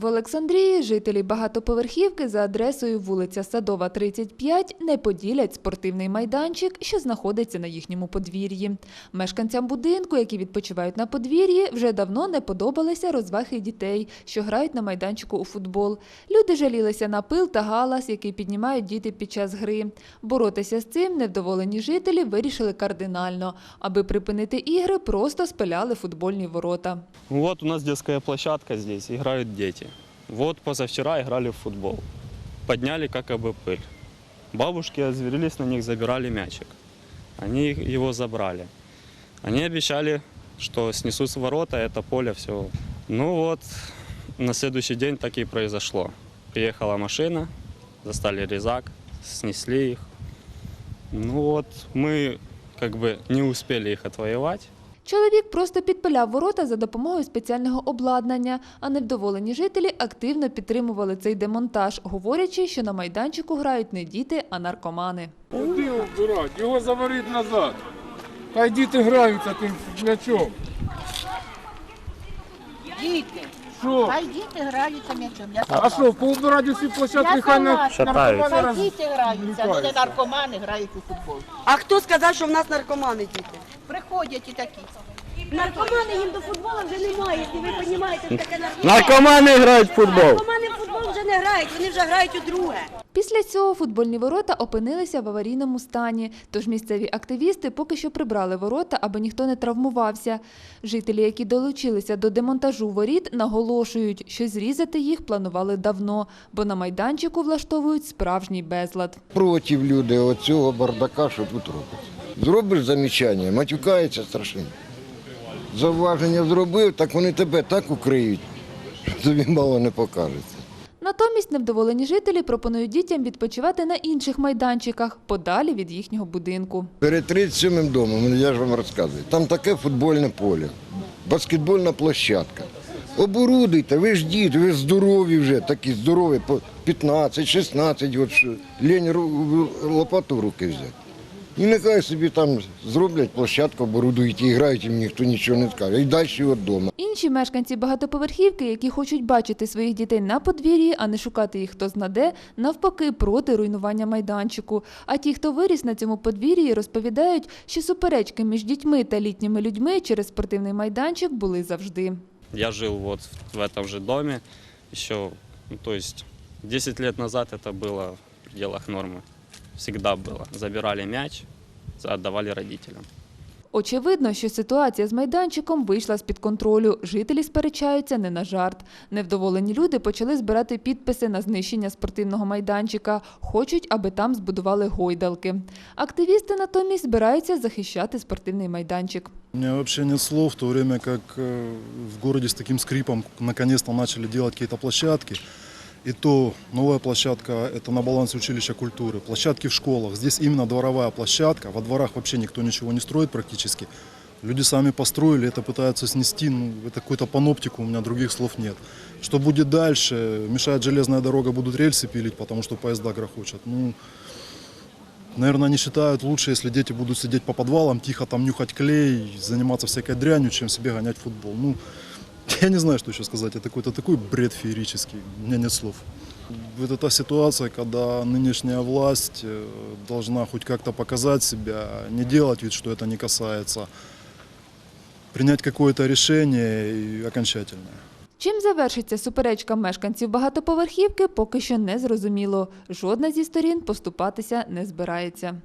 В Олександрії жителі багатоповерхівки за адресою вулиця Садова, 35 не поділять спортивний майданчик, що знаходиться на їхньому подвір'ї. Мешканцям будинку, які відпочивають на подвір'ї, вже давно не подобалися розваги дітей, що грають на майданчику у футбол. Люди жалілися на пил та галас, який піднімають діти під час гри. Боротися з цим невдоволені жителі вирішили кардинально. Аби припинити ігри, просто спиляли футбольні ворота. Вот у нас детская площадка здесь, играют дети. Вот позавчера играли в футбол. Подняли как бы пыль. Бабушки озверились на них, забирали мячик. Они его забрали. Они обещали, что снесут с ворота, это поле, все. Ну вот, на следующий день так и произошло. Приехала машина, застали резак, снесли их. Ну вот, мы как бы не успели их отвоевать. Чоловік просто підпиляв ворота за допомогою спеціального обладнання, а невдоволені жителі активно підтримували цей демонтаж, говорячи, що на майданчику грають не діти, а наркомани. Куди його? Його заварить назад. Хай діти граються тим м'ячом. Діти, Що? хай діти граються м'ячом. Я А що, поубирати всі площадки, Я хай на согласна. наркомани Хай роз- діти граються, ну не наркомани грають у футбол. А хто сказав, що в нас наркомани діти? Приходять і такі. Наркомани їм до футболу вже немає, ви розумієте, таке наркомани. Наркоманы играют в футбол! Наркомани в футбол вже не грають, вони вже грають у друге. Після цього футбольні ворота опинилися в аварійному стані, тож місцеві активісти поки що прибрали ворота, аби ніхто не травмувався. Жителі, які долучилися до демонтажу воріт, наголошують, що зрізати їх планували давно, бо на майданчику влаштовують справжній безлад. проти люди оцього бардака, що тут робиться. Зробиш замічання, матюкається страшенно. Зауваження зробив, так вони тебе так укриють, що тобі мало не покажеться. Натомість невдоволені жителі пропонують дітям відпочивати на інших майданчиках, подалі від їхнього будинку. Перед 37-м домом, я ж вам розказую, там таке футбольне поле, баскетбольна площадка. Оборудуйте, ви ж діти, ви ж здорові вже, такі здорові, по 15-16, лінь лопату в руки взяти. І нехай собі там зроблять площадку, оборудують і грають, їм ніхто нічого не скаже. І далі від дому. Інші мешканці багатоповерхівки, які хочуть бачити своїх дітей на подвір'ї, а не шукати їх хто знаде, навпаки проти руйнування майданчику. А ті, хто виріс на цьому подвір'ї, розповідають, що суперечки між дітьми та літніми людьми через спортивний майданчик були завжди. Я жил вот в этом же доме еще, ну, то есть 10 лет назад это было в пределах нормы. Всегда было. Забирали мяч, отдавали родителям. Очевидно, що ситуація з майданчиком вийшла з-під контролю. Жителі сперечаються не на жарт. Невдоволені люди почали збирати підписи на знищення спортивного майданчика. Хочуть, аби там збудували гойдалки. Активісти натомість збираються захищати спортивний майданчик. У меня вообще нет слов, в то время как э, в городе с таким скрипом наконец-то начали делать какие-то площадки. И то новая площадка – это на балансе училища культуры. Площадки в школах. Здесь именно дворовая площадка. Во дворах вообще никто ничего не строит практически. Люди сами построили, это пытаются снести. Ну, это какой-то паноптику, у меня других слов нет. Что будет дальше? Мешает железная дорога, будут рельсы пилить, потому что поезда грохочут. Ну, Наверное, они считают лучше, если дети будут сидеть по подвалам, тихо там нюхать клей, заниматься всякой дрянью, чем себе гонять футбол. Ну, я не знаю, что еще сказать. Это какой-то такой бред феерический. У меня нет слов. Вот эта ситуация, когда нынешняя власть э, должна хоть как-то показать себя, не делать вид, что это не касается, принять какое-то решение и окончательное. Чим завершиться суперечка мешканців багатоповерхівки, поки що не зрозуміло. Жодна зі сторін поступатися не збирається.